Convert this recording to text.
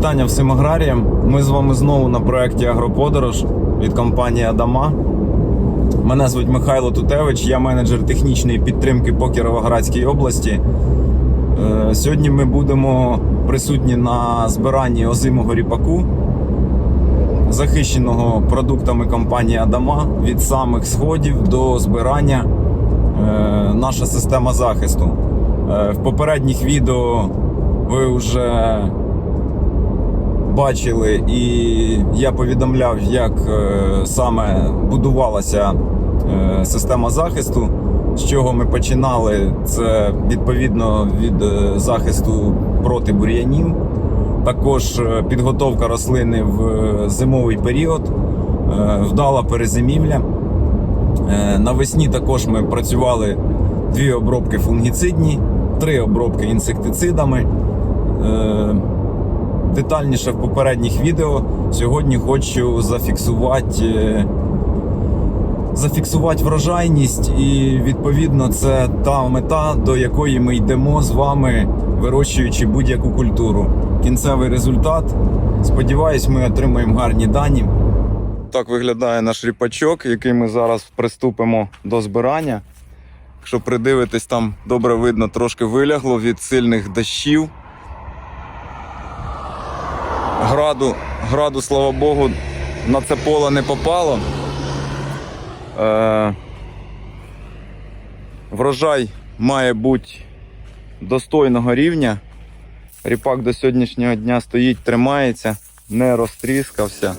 Вітання всім аграріям. Ми з вами знову на проєкті Агроподорож від компанії Адама. Мене звуть Михайло Тутевич, я менеджер технічної підтримки по Кіровоградській області. Е, Сьогодні ми будемо присутні на збиранні озимого ріпаку, захищеного продуктами компанії Адама від самих сходів до збирання. Е, Наша система захисту. Е, В попередніх відео ви вже бачили, і я повідомляв, як е, саме будувалася е, система захисту. З чого ми починали? Це відповідно від е, захисту проти бур'янів, також підготовка рослини в зимовий період, вдала перезимівля. Навесні також ми працювали дві обробки фунгіцидні, три обробки інсектицидами. Детальніше в попередніх відео. Сьогодні хочу зафіксувати, е, зафіксувати врожайність, і відповідно це та мета, до якої ми йдемо з вами, вирощуючи будь-яку культуру. Кінцевий результат. Сподіваюсь, ми отримаємо гарні дані. Так виглядає наш ріпачок, який ми зараз приступимо до збирання. Якщо придивитись, там добре видно, трошки вилягло від сильних дощів. Граду, граду, слава Богу, на це поле не попало. Е, врожай має бути достойного рівня. Ріпак до сьогоднішнього дня стоїть, тримається, не розтріскався.